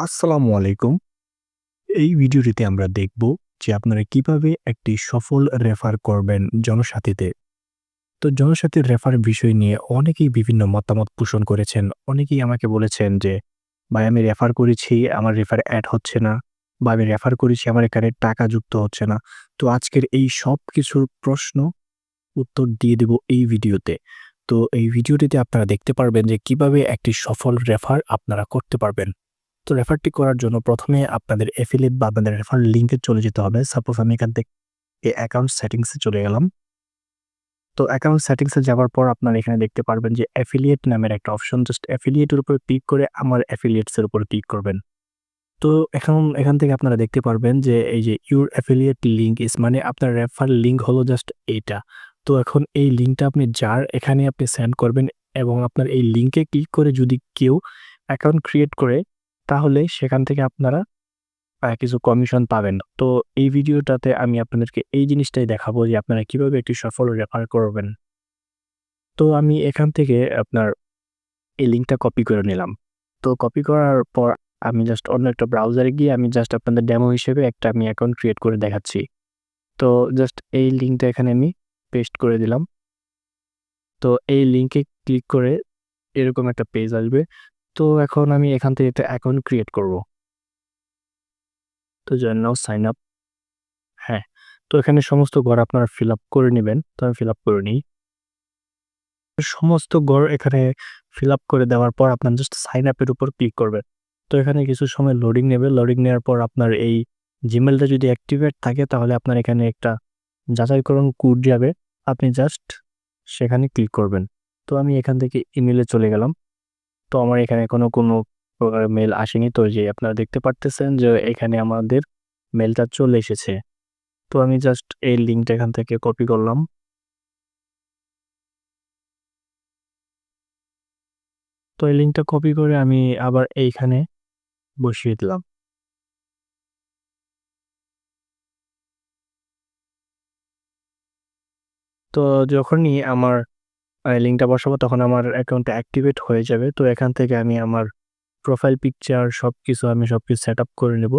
আসসালামু আলাইকুম। এই ভিডিওটিতে আমরা দেখব যে আপনারা কীভাবে একটি সফল রেফার করবেন জনসাথীতে। তো জনসাথীর রেফার বিষয় নিয়ে অনেকেই বিভিন্ন মতামত পোষণ করেছেন। অনেকেই আমাকে বলেছেন যে, "ভাই আমি রেফার করেছি, আমার রেফার অ্যাড হচ্ছে না" বা "আমি রেফার করেছি, আমার এখানে টাকা যুক্ত হচ্ছে না।" তো আজকের এই সব কিছুর প্রশ্ন উত্তর দিয়ে দেব এই ভিডিওতে। তো এই ভিডিওটিতে আপনারা দেখতে পারবেন যে কীভাবে একটি সফল রেফার আপনারা করতে পারবেন। তো রেফারটি করার জন্য প্রথমে আপনাদের এফিলিয়েট বা আপনাদের রেফার লিঙ্কে চলে যেতে হবে। সাপোজ আমি এখান থেকে অ্যাকাউন্ট সেটিংসে চলে গেলাম। তো অ্যাকাউন্ট সেটিংসে যাওয়ার পর আপনারা এখানে দেখতে পারবেন যে অ্যাফিলিয়েট নামের একটা অপশন জাস্ট অ্যাফিলিয়েটের উপরে ক্লিক করে আমার অ্যাফিলিয়েটসের উপরে ক্লিক করবেন। তো এখন এখান থেকে আপনারা দেখতে পারবেন যে এই যে ইউর অ্যাফিলিয়েট লিঙ্ক ইস মানে আপনার রেফার লিঙ্ক হলো জাস্ট এইটা। তো এখন এই লিঙ্কটা আপনি যার এখানে আপনি সেন্ড করবেন এবং আপনার এই লিঙ্কে ক্লিক করে যদি কেউ অ্যাকাউন্ট ক্রিয়েট করে তাহলে সেখান থেকে আপনারা কিছু কমিশন পাবেন। তো এই ভিডিওটাতে আমি আপনাদেরকে এই জিনিসটাই দেখাবো যে আপনারা কীভাবে একটি সফল রেফার করবেন। তো আমি এখান থেকে আপনার এই লিঙ্কটা কপি করে নিলাম। তো কপি করার পর আমি জাস্ট অন্য একটা ব্রাউজারে গিয়ে আমি জাস্ট আপনাদের ডেমো হিসেবে একটা আমি অ্যাকাউন্ট ক্রিয়েট করে দেখাচ্ছি। তো জাস্ট এই লিঙ্কটা এখানে আমি পেস্ট করে দিলাম। তো এই লিঙ্কে ক্লিক করে এরকম একটা পেজ আসবে। তো এখন আমি এখান থেকে একটা অ্যাকাউন্ট ক্রিয়েট করব। তো নাও সাইন আপ। হ্যাঁ, তো এখানে সমস্ত ঘর আপনারা ফিল আপ করে নেবেন তো আমি ফিল আপ করে নিই। সমস্ত ঘর এখানে ফিল আপ করে দেওয়ার পর আপনার জাস্ট সাইন আপের উপর ক্লিক করবেন। তো এখানে কিছু সময় লোডিং নেবে। লোডিং নেওয়ার পর আপনার এই জিমেলটা যদি অ্যাক্টিভেট থাকে তাহলে আপনার এখানে একটা যাচাইকরণ কোড যাবে। আপনি জাস্ট সেখানে ক্লিক করবেন। তো আমি এখান থেকে ইমেলে চলে গেলাম। তো আমার এখানে এখনও কোনো মেল আসেনি। তো যে আপনারা দেখতে পারতেছেন যে এখানে আমাদের মেলটা চলে এসেছে। তো আমি জাস্ট এই লিঙ্কটা এখান থেকে কপি করলাম। তো এই লিঙ্কটা কপি করে আমি আবার এইখানে বসিয়ে দিলাম। তো যখনই আমার লিঙ্কটা বসাবো, তখন আমার অ্যাকাউন্টটা অ্যাক্টিভেট হয়ে যাবে। তো এখান থেকে আমি আমার প্রোফাইল পিকচার সব কিছু আমি সবকিছু সেটআপ করে নেব।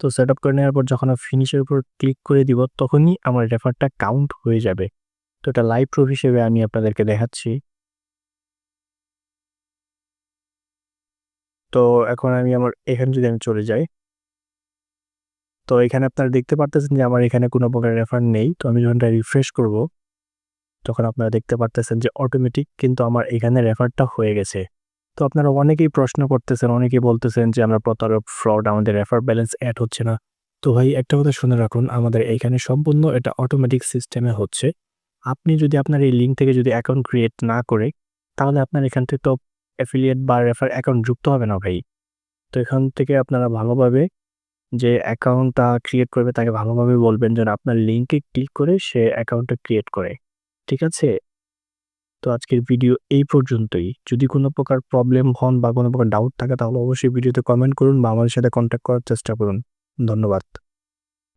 তো সেটআপ করে নেওয়ার পর যখন আমি ফিনিশ এর উপর ক্লিক করে দিব, তখনই আমার রেফারটা কাউন্ট হয়ে যাবে। তো এটা লাইভ প্রুফ হিসেবে আমি আপনাদেরকে দেখাচ্ছি। তো এখন আমি আমার, এখানে যদি আমি চলে যাই, তো এখানে আপনারা দেখতে পারতেছেন যে আমার এখানে কোনো প্রকার রেফার নেই। তো আমি যখন রিফ্রেশ করব তখন আপনারা দেখতে পারতেছেন যে অটোমেটিক কিন্তু আমার এখানে রেফারটা হয়ে গেছে। তো আপনারা অনেকেই প্রশ্ন করতেছেন, অনেকেই বলতেছেন যে আমরা প্রতারক, ফ্রড আমাদের রেফার ব্যালেন্স অ্যাড হচ্ছে না। তো ভাই একটা কথা শুনে রাখুন আমাদের এইখানে সম্পূর্ণ এটা অটোমেটিক সিস্টেমে হচ্ছে। আপনি যদি আপনার এই লিঙ্ক থেকে যদি অ্যাকাউন্ট ক্রিয়েট না করে তাহলে আপনার এখান থেকে তো অ্যাফিলিয়েট বা রেফার অ্যাকাউন্ট যুক্ত হবে না ভাই। তো এখান থেকে আপনারা ভালোভাবে যে অ্যাকাউন্টটা ক্রিয়েট করবে তাকে ভালোভাবে বলবেন যেন আপনার লিঙ্কে ক্লিক করে সে অ্যাকাউন্টটা ক্রিয়েট করে। ঠিক আছে? তো আজকের ভিডিও এই পর্যন্তই। যদি কোনো প্রকার প্রবলেম হন বা কোনো প্রকার ডাউট থাকে, তাহলে অবশ্যই ভিডিওতে কমেন্ট করুন বা আমাদের সাথে কন্ট্যাক্ট করার চেষ্টা করুন। ধন্যবাদ।